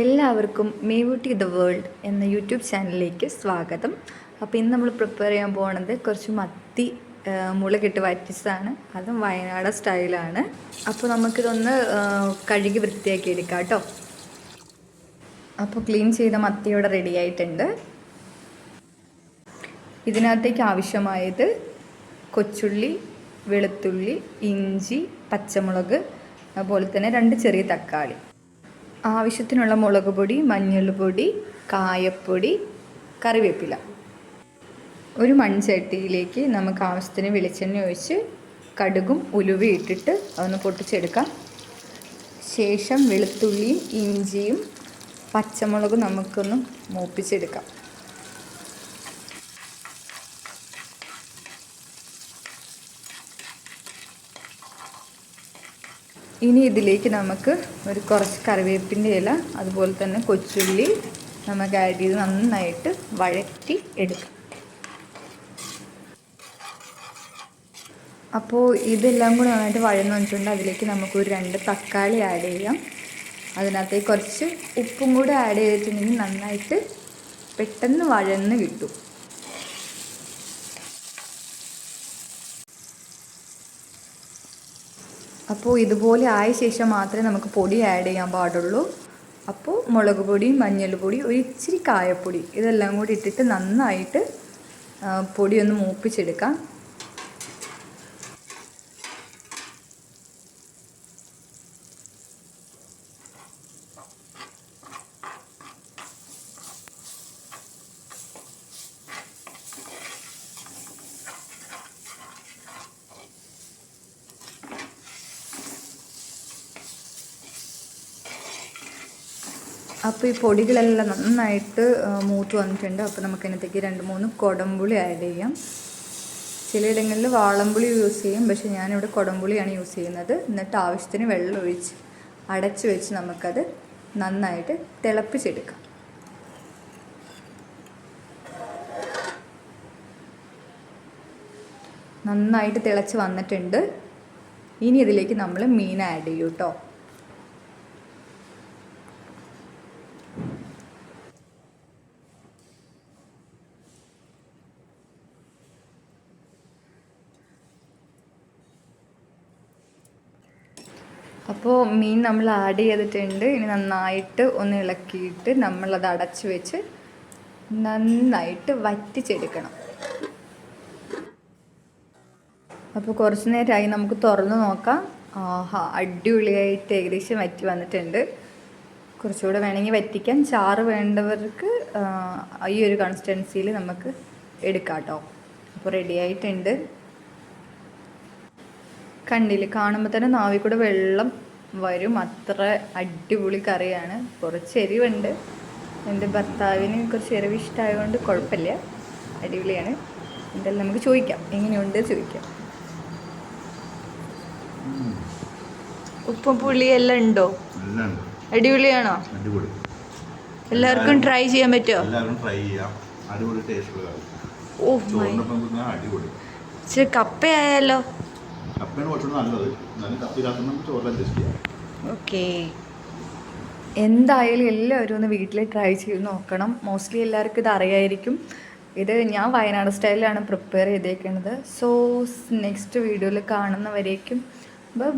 എല്ലാവർക്കും Mevootty the world എന്ന YouTube ചാനലിലേക്ക് സ്വാഗതം. അപ്പോൾ ഇന്ന് നമ്മൾ പ്രിപ്പയർ ചെയ്യാൻ പോകുന്നത് കുറച്ച് മത്തി മുളകിട്ട് വറ്റിച്ചതാണ്. അതും വയനാട് സ്റ്റൈലാണ് അപ്പോൾ നമുക്കിതൊന്ന് കഴുകി വൃത്തിയാക്കി എടുക്കാം കേട്ടോ അപ്പോൾ ക്ലീൻ ചെയ്ത മത്തിയോടെ റെഡി ആയിട്ടുണ്ട്. ഇതിനകത്തേക്ക് ആവശ്യമായത് കൊച്ചുള്ളി വെളുത്തുള്ളി ഇഞ്ചി പച്ചമുളക് അതുപോലെ തന്നെ രണ്ട് ചെറിയ തക്കാളി. ആവശ്യത്തിനുള്ള മുളക് പൊടി മഞ്ഞൾപ്പൊടി കായപ്പൊടി കറിവേപ്പില. ഒരു മൺചട്ടിയിലേക്ക് നമുക്ക് ആവശ്യത്തിന് വെളിച്ചെണ്ണ ഒഴിച്ച് കടുകും ഉലുവയും ഇട്ടിട്ട് അതൊന്ന് പൊട്ടിച്ചെടുക്കാം. ശേഷം വെളുത്തുള്ളിയും ഇഞ്ചിയും പച്ചമുളകും നമുക്കൊന്ന് മൂപ്പിച്ചെടുക്കാം. ഇനി ഇതിലേക്ക് നമുക്ക് ഒരു കുറച്ച് കറിവേപ്പിന്റെ ഇല അതുപോലെ തന്നെ കൊച്ചുള്ളി നമുക്ക് ആഡ് ചെയ്ത് നന്നായിട്ട് വഴറ്റി എടുക്കാം. അപ്പോൾ ഇതെല്ലാം കൂടി നന്നായിട്ട് വഴന്ന് വന്നിട്ടുണ്ട്. അതിലേക്ക് നമുക്കൊരു രണ്ട് തക്കാളി ആഡ് ചെയ്യാം. അതിനകത്തേക്ക് കുറച്ച് ഉപ്പും കൂടി ആഡ് ചെയ്തിട്ടുണ്ടെങ്കിൽ നന്നായിട്ട് പെട്ടെന്ന് വഴന്ന് കിട്ടും. അപ്പോൾ ഇതുപോലെ ആയ ശേഷം മാത്രമേ നമുക്ക് പൊടി ആഡ് ചെയ്യാൻ പാടുള്ളൂ. അപ്പോൾ മുളക് പൊടി മഞ്ഞൾപ്പൊടി ഒരു ഇച്ചിരി കായപ്പൊടി ഇതെല്ലാം കൂടി ഇട്ടിട്ട് നന്നായിട്ട് പൊടിയൊന്ന് മൂപ്പിച്ചെടുക്കാം. അപ്പോൾ ഈ പൊടികളെല്ലാം നന്നായിട്ട് മൂത്ത് വന്നിട്ടുണ്ട്. അപ്പോൾ നമുക്ക് അതിനകത്തേക്ക് രണ്ട് മൂന്ന് കുടംപുളി ആഡ് ചെയ്യാം. ചിലയിടങ്ങളിൽ വാളംപുളി യൂസ് ചെയ്യും. പക്ഷേ ഞാനിവിടെ കുടംപുളിയാണ് യൂസ് ചെയ്യുന്നത്. എന്നിട്ട് ആവശ്യത്തിന് വെള്ളം ഒഴിച്ച് അടച്ചു വെച്ച് നമുക്കത് നന്നായിട്ട് തിളപ്പിച്ചെടുക്കാം. നന്നായിട്ട് തിളച്ച് വന്നിട്ടുണ്ട്. ഇനി ഇതിലേക്ക് നമ്മൾ മീൻ ആഡ് ചെയ്യൂ കേട്ടോ അപ്പോൾ മീൻ നമ്മൾ ആഡ് ചെയ്തിട്ടുണ്ട്. ഇനി നന്നായിട്ട് ഒന്ന് ഇളക്കിയിട്ട് നമ്മളത് അടച്ചു വെച്ച് നന്നായിട്ട് വറ്റിച്ചെടുക്കണം. അപ്പോൾ കുറച്ച് നേരമായി നമുക്ക് തുറന്ന് നോക്കാം. ആഹാ അടിപൊളിയായിട്ട് ഏകദേശം വറ്റി വന്നിട്ടുണ്ട്. കുറച്ചുകൂടെ വേണമെങ്കിൽ വറ്റിക്കാൻ ചാറ് വേണ്ടവർക്ക് ഈ ഒരു കൺസിസ്റ്റൻസിയിൽ നമുക്ക് എടുക്കാം കേട്ടോ അപ്പോൾ റെഡി ആയിട്ടുണ്ട്. കണ്ടില്ലേ കാണുമ്പോൾ തന്നെ നാവിൽ കൂടെ വെള്ളം വരും. അത്ര അടിപൊളി കറിയാണ്. കുറച്ച് എരിവുണ്ട്. എന്റെ ഭർത്താവിന് കുറച്ച് എരിവ് ഇഷ്ടമായതുകൊണ്ട് കുഴപ്പമില്ല. അടിപൊളിയാണ്. എന്തായാലും നമുക്ക് ചോദിക്കാം. എങ്ങനെയുണ്ട് ചോദിക്കാം. ഉപ്പും ഉണ്ടോ? എല്ലാം ഉണ്ടോ. അടിപൊളിയാണോ? അടിപൊളി. എല്ലാവർക്കും ട്രൈ ചെയ്യാൻ പറ്റുമോ ഓ ഇച്ചിരി കപ്പയായാലോ? ഓക്കെ എന്തായാലും എല്ലാവരും ഒന്ന് വീട്ടിൽ ട്രൈ ചെയ്ത് നോക്കണം. മോസ്റ്റ്ലി എല്ലാവർക്കും ഇത് അറിയായിരിക്കും. ഇത് ഞാൻ വയനാട് സ്റ്റൈലിലാണ് പ്രിപ്പയർ ചെയ്തേക്കുന്നത് സോ നെക്സ്റ്റ് വീഡിയോയിൽ കാണുന്നവരേക്കും. ബൈ